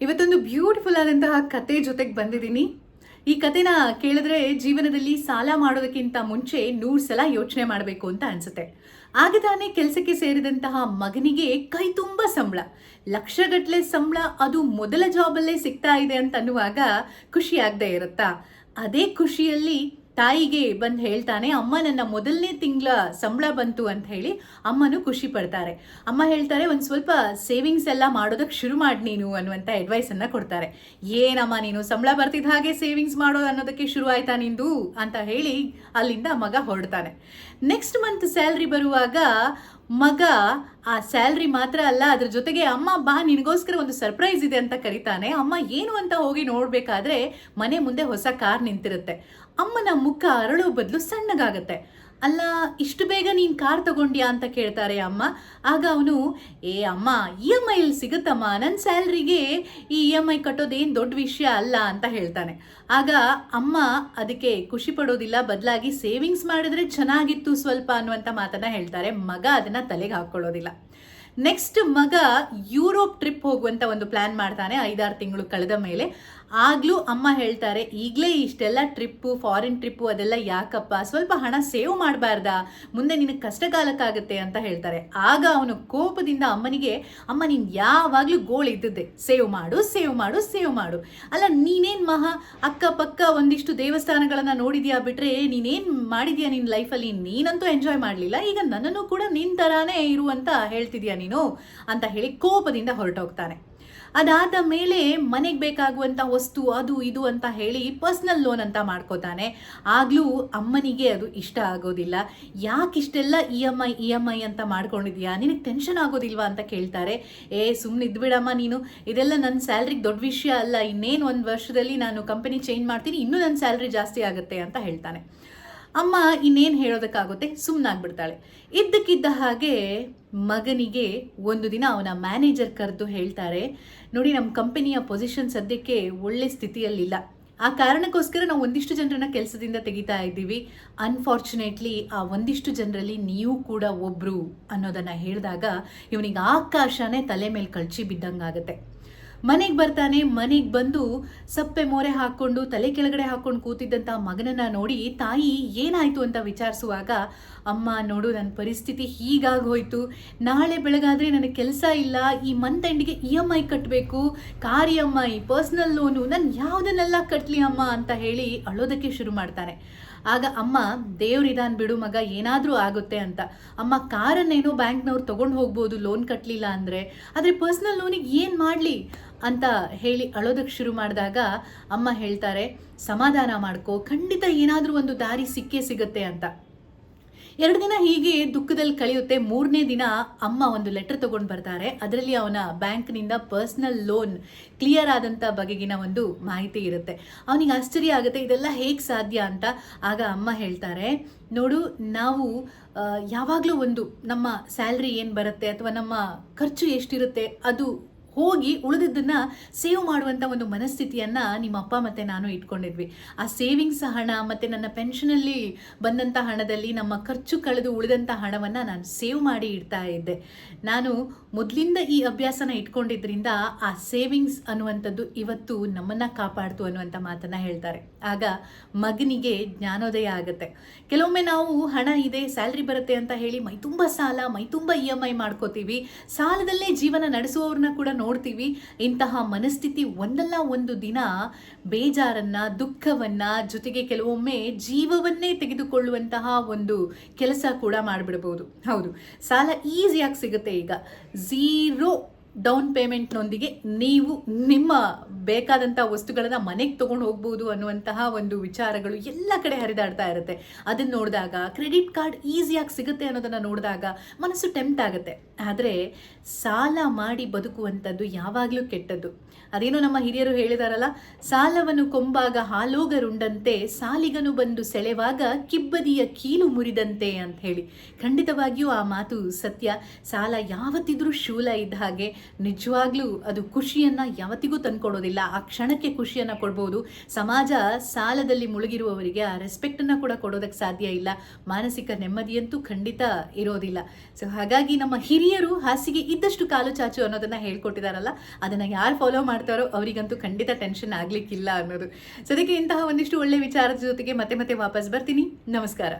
ಇವತ್ತೊಂದು ಬ್ಯೂಟಿಫುಲ್ ಆದಂತಹ ಕತೆ ಜೊತೆಗೆ ಬಂದಿದ್ದೀನಿ. ಈ ಕತೆನ ಕೇಳಿದ್ರೆ ಜೀವನದಲ್ಲಿ ಸಾಲ ಮಾಡೋದಕ್ಕಿಂತ ಮುಂಚೆ ನೂರು ಸಲ ಯೋಚನೆ ಮಾಡಬೇಕು ಅಂತ ಅನ್ಸುತ್ತೆ. ಆಗ ತಾನೇ ಕೆಲಸಕ್ಕೆ ಸೇರಿದಂತಹ ಮಗನಿಗೆ ಕೈ ತುಂಬ ಸಂಬಳ. ಲಕ್ಷಗಟ್ಟಲೆ ಸಂಬಳ ಅದು ಮೊದಲ ಜಾಬಲ್ಲೇ ಸಿಗ್ತಾ ಇದೆ ಅಂತ ಅನ್ನುವಾಗ ಖುಷಿ ಇರುತ್ತಾ? ಅದೇ ಖುಷಿಯಲ್ಲಿ ತಾಯಿಗೆ ಬಂದು ಹೇಳ್ತಾನೆ, ಅಮ್ಮ, ನನ್ನ ಮೊದಲನೇ ತಿಂಗಳ ಸಂಬಳ ಬಂತು ಅಂತ ಹೇಳಿ ಅಮ್ಮನೂ ಖುಷಿ ಪಡ್ತಾರೆ. ಅಮ್ಮ ಹೇಳ್ತಾರೆ, ಒಂದು ಸ್ವಲ್ಪ ಸೇವಿಂಗ್ಸ್ ಎಲ್ಲ ಮಾಡೋದಕ್ಕೆ ಶುರು ಮಾಡಿ ನೀನು ಅನ್ನುವಂಥ ಅಡ್ವೈಸನ್ನು ಕೊಡ್ತಾರೆ. ಏನಮ್ಮ, ನೀನು ಸಂಬಳ ಬರ್ತಿದ್ದ ಹಾಗೆ ಸೇವಿಂಗ್ಸ್ ಮಾಡೋ ಅನ್ನೋದಕ್ಕೆ ಶುರು ಆಯ್ತಾ ನಿಂದು? ಅಂತ ಹೇಳಿ ಅಲ್ಲಿಂದ ಮಗ ಹೊರಡ್ತಾನೆ. ನೆಕ್ಸ್ಟ್ ಮಂತ್ ಸ್ಯಾಲ್ರಿ ಬರುವಾಗ ಮಗ, ಆ ಸ್ಯಾಲ್ರಿ ಮಾತ್ರ ಅಲ್ಲ, ಅದ್ರ ಜೊತೆಗೆ ಅಮ್ಮ, ಬಾ, ನಿನಗೋಸ್ಕರ ಒಂದು ಸರ್ಪ್ರೈಸ್ ಇದೆ ಅಂತ ಕರಿತಾನೆ. ಅಮ್ಮ ಏನು ಅಂತ ಹೋಗಿ ನೋಡಬೇಕಾದ್ರೆ ಮನೆ ಮುಂದೆ ಹೊಸ ಕಾರ್ ನಿಂತಿರುತ್ತೆ. ಅಮ್ಮನ ಮುಖ ಅರಳೋ ಬದಲು ಸಣ್ಣಗಾಗತ್ತೆ. ಅಲ್ಲ, ಇಷ್ಟು ಬೇಗ ನೀನು ಕಾರ್ ತಗೊಂಡ್ಯಾ ಅಂತ ಕೇಳ್ತಾರೆ ಅಮ್ಮ. ಆಗ ಅವನು, ಏ ಅಮ್ಮ ಇ ಎಂ ಐಲಿ ಸಿಗುತ್ತಮ್ಮ. ನನ್ನ ಸ್ಯಾಲ್ರಿಗೆ ಈ ಇ ಎಂ ಐ ಕಟ್ಟೋದೇನು ದೊಡ್ಡ ವಿಷಯ ಅಲ್ಲ ಅಂತ ಹೇಳ್ತಾನೆ. ಆಗ ಅಮ್ಮ ಅದಕ್ಕೆ ಖುಷಿ ಪಡೋದಿಲ್ಲ. ಬದಲಾಗಿ ಸೇವಿಂಗ್ಸ್ ಮಾಡಿದ್ರೆ ಚೆನ್ನಾಗಿತ್ತು ಸ್ವಲ್ಪ ಅನ್ನುವಂಥ ಮಾತನ್ನ ಹೇಳ್ತಾರೆ. ಮಗ ಅದನ್ನ ತಲೆಗೆ ಹಾಕ್ಕೊಳ್ಳೋದಿಲ್ಲ. ನೆಕ್ಸ್ಟ್ ಮಗ ಯುರೋಪ್ ಟ್ರಿಪ್ ಹೋಗುವಂತ ಒಂದು ಪ್ಲಾನ್ ಮಾಡ್ತಾನೆ ಐದಾರು ತಿಂಗಳು ಕಳೆದ ಮೇಲೆ. ಆಗ್ಲೂ ಅಮ್ಮ ಹೇಳ್ತಾರೆ, ಈಗಲೇ ಇಷ್ಟೆಲ್ಲ ಟ್ರಿಪ್ಪು ಫಾರಿನ್ ಟ್ರಿಪ್ಪು ಅದೆಲ್ಲ ಯಾಕಪ್ಪ? ಸ್ವಲ್ಪ ಹಣ ಸೇವ್ ಮಾಡಬಾರ್ದಾ? ಮುಂದೆ ನಿನಗೆ ಕಷ್ಟ ಕಾಲಕ್ಕಾಗುತ್ತೆ ಅಂತ ಹೇಳ್ತಾರೆ. ಆಗ ಅವನು ಕೋಪದಿಂದ ಅಮ್ಮನಿಗೆ, ಅಮ್ಮ, ನೀನು ಯಾವಾಗಲೂ ಗೋಳು ಇದ್ದದ್ದೆ. ಸೇವ್ ಮಾಡು ಸೇವ್ ಮಾಡು ಸೇವ್ ಮಾಡು. ಅಲ್ಲ, ನೀನೇನು ಮಹಾ? ಅಕ್ಕಪಕ್ಕ ಒಂದಿಷ್ಟು ದೇವಸ್ಥಾನಗಳನ್ನು ನೋಡಿದ್ಯಾ ಬಿಟ್ರೆ ನೀನೇನು ಮಾಡಿದ್ಯಾ ನಿನ್ನ ಲೈಫಲ್ಲಿ ನೀನಂತೂ ಎಂಜಾಯ್ ಮಾಡಲಿಲ್ಲ. ಈಗ ನನ್ನನ್ನು ಕೂಡ ನಿನ್ನ ಥರಾನೇ ಇರುವಂತ ಹೇಳ್ತಿದ್ಯಾ ನೀನು? ಅಂತ ಹೇಳಿ ಕೋಪದಿಂದ ಹೊರಟೋಗ್ತಾನೆ. ಅದಾದ ಮೇಲೆ ಮನೆಗೆ ಬೇಕಾಗುವಂಥ ವಸ್ತು, ಅದು ಇದು ಅಂತ ಹೇಳಿ ಪರ್ಸ್ನಲ್ ಲೋನ್ ಅಂತ ಮಾಡ್ಕೋತಾನೆ. ಆಗಲೂ ಅಮ್ಮನಿಗೆ ಅದು ಇಷ್ಟ ಆಗೋದಿಲ್ಲ. ಯಾಕೆ ಇಷ್ಟೆಲ್ಲ E M I, E M I ಅಂತ ಮಾಡ್ಕೊಂಡಿದ್ಯಾ? ನಿನಗೆ ಟೆನ್ಷನ್ ಆಗೋದಿಲ್ವಾ ಅಂತ ಕೇಳ್ತಾರೆ. ಏ ಸುಮ್ಮನೆ ಇದ್ಬಿಡಮ್ಮ ನೀನು. ಇದೆಲ್ಲ ನನ್ನ ಸ್ಯಾಲ್ರಿಗೆ ದೊಡ್ಡ ವಿಷಯ ಅಲ್ಲ. ಇನ್ನೇನು ಒಂದು ವರ್ಷದಲ್ಲಿ ನಾನು ಕಂಪನಿ ಚೇಂಜ್ ಮಾಡ್ತೀನಿ, ಇನ್ನೂ ನನ್ನ ಸ್ಯಾಲ್ರಿ ಜಾಸ್ತಿ ಆಗುತ್ತೆ ಅಂತ ಹೇಳ್ತಾನೆ. ಅಮ್ಮ ಇನ್ನೇನು ಹೇಳೋದಕ್ಕಾಗುತ್ತೆ? ಸುಮ್ಮನಾಗ್ಬಿಡ್ತಾಳೆ ಇದ್ದಕ್ಕಿದ್ದ ಹಾಗೆ ಮಗನಿಗೆ ಒಂದು ದಿನ ಅವನ ಮ್ಯಾನೇಜರ್ ಕರೆದು ಹೇಳ್ತಾರೆ, ನೋಡಿ ನಮ್ಮ ಕಂಪನಿಯ ಪೊಸಿಷನ್ ಸದ್ಯಕ್ಕೆ ಒಳ್ಳೆ ಸ್ಥಿತಿಯಲ್ಲಿಲ್ಲ. ಆ ಕಾರಣಕ್ಕೋಸ್ಕರ ನಾವು ಒಂದಿಷ್ಟು ಜನರನ್ನ ಕೆಲಸದಿಂದ ತೆಗಿತಾ ಇದ್ದೀವಿ. ಅನ್ಫಾರ್ಚುನೇಟ್ಲಿ ಆ ಒಂದಿಷ್ಟು ಜನರಲ್ಲಿ ನೀವು ಕೂಡ ಒಬ್ಬರು ಅನ್ನೋದನ್ನ ಹೇಳಿದಾಗ, ಇವನಿಗೆ ಆಕಾಶನೇ ತಲೆ ಮೇಲೆ ಕಳ್ಚಿ ಬಿದ್ದಂಗಾಗತ್ತೆ. ಮನೆಗೆ ಬರ್ತಾನೆ, ಮನೆಗೆ ಬಂದು ಸಪ್ಪೆ ಮೋರೆ ಹಾಕ್ಕೊಂಡು, ತಲೆ ಕೆಳಗಡೆ ಹಾಕ್ಕೊಂಡು ಕೂತಿದ್ದಂಥ ಮಗನನ್ನ ನೋಡಿ ತಾಯಿ ಏನಾಯ್ತು ಅಂತ ವಿಚಾರಿಸುವಾಗ, ಅಮ್ಮ, ನೋಡು ನನ್ನ ಪರಿಸ್ಥಿತಿ ಹೀಗಾಗೋಯ್ತು ನಾಳೆ ಬೆಳಗಾದ್ರೆ ನನಗೆ ಕೆಲಸ ಇಲ್ಲ. ಈ ಮಂತ್ ಎಂಡಿಗೆ ಇ ಎಂ ಐ ಕಟ್ಟಬೇಕು car E M I personal loan, ನಾನು ಯಾವುದನ್ನೆಲ್ಲ ಕಟ್ಟಲಿ ಅಮ್ಮ? ಅಂತ ಹೇಳಿ ಅಳೋದಕ್ಕೆ ಶುರು ಮಾಡ್ತಾನೆ ಆಗ ಅಮ್ಮ, ದೇವ್ರಿದಾನ್ ಬಿಡು ಮಗ, ಏನಾದರೂ ಆಗುತ್ತೆ ಅಂತ. ಅಮ್ಮ, ಕಾರನ್ನೇನೋ ಬ್ಯಾಂಕ್ನವ್ರು ತೊಗೊಂಡು ಹೋಗ್ಬೋದು ಲೋನ್ ಕಟ್ಟಲಿಲ್ಲ ಅಂದರೆ. ಆದರೆ ಪರ್ಸ್ನಲ್ ಲೋನಿಗೆ ಏನು ಮಾಡಲಿ? ಅಂತ ಹೇಳಿ ಅಳೋದಕ್ಕೆ ಶುರು ಮಾಡಿದಾಗ ಅಮ್ಮ ಹೇಳ್ತಾರೆ, ಸಮಾಧಾನ ಮಾಡ್ಕೋ, ಖಂಡಿತ ಏನಾದರೂ ಒಂದು ದಾರಿ ಸಿಕ್ಕೇ ಸಿಗುತ್ತೆ ಅಂತ. ಎರಡು ದಿನ ಹೀಗೆ ದುಃಖದಲ್ಲಿ ಕಳೆಯುತ್ತೆ. ಮೂರನೇ ದಿನ ಅಮ್ಮ ಒಂದು ಲೆಟರ್ ತಗೊಂಡು ಬರ್ತಾರೆ. ಅದರಲ್ಲಿ ಅವನ ಬ್ಯಾಂಕ್ನಿಂದ ಪರ್ಸ್ನಲ್ ಲೋನ್ ಕ್ಲಿಯರ್ ಆದಂಥ ಬಗೆಗಿನ ಒಂದು ಮಾಹಿತಿ ಇರುತ್ತೆ. ಅವನಿಗೆ ಆಶ್ಚರ್ಯ ಆಗುತ್ತೆ, ಇದೆಲ್ಲ ಹೇಗೆ ಸಾಧ್ಯ ಅಂತ? ಆಗ ಅಮ್ಮ ಹೇಳ್ತಾರೆ, ನೋಡು, ನಾವು ಯಾವಾಗಲೂ ಒಂದು ನಮ್ಮ ಸ್ಯಾಲ್ರಿ ಏನು ಬರುತ್ತೆ ಅಥವಾ ನಮ್ಮ ಖರ್ಚು ಎಷ್ಟಿರುತ್ತೆ, ಅದು ಹೋಗಿ ಉಳಿದಿದ್ದನ್ನ ಸೇವ್ ಮಾಡುವಂಥ ಒಂದು ಮನಸ್ಥಿತಿಯನ್ನು ನಿಮ್ಮ ಅಪ್ಪ ಮತ್ತು ನಾನು ಇಟ್ಕೊಂಡಿದ್ವಿ. ಆ ಸೇವಿಂಗ್ಸ್ ಹಣ ಮತ್ತು ನನ್ನ ಪೆನ್ಷನಲ್ಲಿ ಬಂದಂಥ ಹಣದಲ್ಲಿ ನಮ್ಮ ಖರ್ಚು ಕಳೆದು ಉಳಿದಂಥ ಹಣವನ್ನು ನಾನು ಸೇವ್ ಮಾಡಿ ಇಡ್ತಾ ಇದ್ದೆ. ನಾನು ಮೊದಲಿಂದ ಈ ಅಭ್ಯಾಸನ ಇಟ್ಕೊಂಡಿದ್ರಿಂದ ಆ ಸೇವಿಂಗ್ಸ್ ಅನ್ನುವಂಥದ್ದು ಇವತ್ತು ನಮ್ಮನ್ನು ಕಾಪಾಡ್ತು ಅನ್ನುವಂಥ ಮಾತನ್ನು ಹೇಳ್ತಾರೆ. ಆಗ ಮಗನಿಗೆ ಜ್ಞಾನೋದಯ ಆಗುತ್ತೆ. ಕೆಲವೊಮ್ಮೆ ನಾವು ಹಣ ಇದೆ, ಸ್ಯಾಲ್ರಿ ಬರುತ್ತೆ ಅಂತ ಹೇಳಿ ಮೈ ತುಂಬ ಸಾಲ, ಮೈ ತುಂಬ ಇ ಎಂ ಐ ಮಾಡ್ಕೋತೀವಿ. ಸಾಲದಲ್ಲೇ ಜೀವನ ನಡೆಸುವವ್ರನ್ನ ಕೂಡ ನೋಡ್ತೀವಿ. ಇಂತಹ ಮನಸ್ಥಿತಿ ಒಂದಲ್ಲ ಒಂದು ದಿನ ಬೇಜಾರನ್ನ, ದುಃಖವನ್ನ ಜೊತೆಗೆ ಕೆಲವೊಮ್ಮೆ ಜೀವವನ್ನೇ ತೆಗೆದುಕೊಳ್ಳುವಂತಹ ಒಂದು ಕೆಲಸ ಕೂಡ ಮಾಡಿಬಿಡಬಹುದು ಹೌದು. ಸಾಲ ಈಸಿಯಾಗಿ ಸಿಗುತ್ತೆ ಈಗ. ಝೀರೋ ಡೌನ್ ಪೇಮೆಂಟ್ನೊಂದಿಗೆ ನೀವು ನಿಮ್ಮ ಬೇಕಾದಂಥ ವಸ್ತುಗಳನ್ನು ಮನೆಗೆ ತೊಗೊಂಡು ಹೋಗ್ಬೋದು ಅನ್ನುವಂತಹ ಒಂದು ವಿಚಾರಗಳು ಎಲ್ಲ ಕಡೆ ಹರಿದಾಡ್ತಾ ಇರುತ್ತೆ. ಅದನ್ನು ನೋಡಿದಾಗ ಕ್ರೆಡಿಟ್ ಕಾರ್ಡ್ ಈಸಿಯಾಗಿ ಸಿಗುತ್ತೆ ಅನ್ನೋದನ್ನು ನೋಡಿದಾಗ ಮನಸ್ಸು ಟೆಂಪ್ಟ್ ಆಗುತ್ತೆ. ಆದರೆ ಸಾಲ ಮಾಡಿ ಬದುಕುವಂಥದ್ದು ಯಾವಾಗಲೂ ಕೆಟ್ಟದ್ದು. ಅದೇನೋ ನಮ್ಮ ಹಿರಿಯರು ಹೇಳಿದಾರಲ್ಲ, ಸಾಲವನ್ನು ಕೊಂಬಾಗ ಹಾಲೋಗರುಂಡಂತೆ ಸಾಲಿಗನು ಬಂದು ಸೆಳೆವಾಗ ಕಿಬ್ಬದಿಯ ಕೀಲು ಮುರಿದಂತೆ ಅಂತ ಹೇಳಿ ಖಂಡಿತವಾಗಿಯೂ ಆ ಮಾತು ಸತ್ಯ. ಸಾಲ ಯಾವತ್ತಿದ್ರೂ ಶೂಲ ಇದ್ದ ಹಾಗೆ ನಿಜವಾಗ್ಲೂ ಅದು ಖುಷಿಯನ್ನು ಯಾವತ್ತಿಗೂ ತಂದ್ಕೊಡೋದಿಲ್ಲ. ಆ ಕ್ಷಣಕ್ಕೆ ಖುಷಿಯನ್ನು ಕೊಡ್ಬೋದು. ಸಮಾಜ ಸಾಲದಲ್ಲಿ ಮುಳುಗಿರುವವರಿಗೆ ಆ ರೆಸ್ಪೆಕ್ಟನ್ನು ಕೂಡ ಕೊಡೋದಕ್ಕೆ ಸಾಧ್ಯ ಇಲ್ಲ. ಮಾನಸಿಕ ನೆಮ್ಮದಿಯಂತೂ ಖಂಡಿತ ಇರೋದಿಲ್ಲ. ಸೊ ಹಾಗಾಗಿ ನಮ್ಮ ಹಿರಿಯರು ಹಾಸಿಗೆ ಇದ್ದಷ್ಟು ಕಾಲು ಚಾಚು ಅನ್ನೋದನ್ನ ಹೇಳ್ಕೊಟ್ಟಿದಾರಲ್ಲ, ಅದನ್ನು ಯಾರು ಫಾಲೋ ಮಾಡ್ತಾರೋ ಅವರಿಗಂತೂ ಖಂಡಿತ ಟೆನ್ಷನ್ ಆಗಲಿಕ್ಕಿಲ್ಲ ಅನ್ನೋದು. ಸೊ ಅದಕ್ಕೆ ಇಂತಹ ಒಂದಿಷ್ಟು ಒಳ್ಳೆ ವಿಚಾರದ ಜೊತೆಗೆ ಮತ್ತೆ ಮತ್ತೆ ವಾಪಸ್ ಬರ್ತೀನಿ. ನಮಸ್ಕಾರ.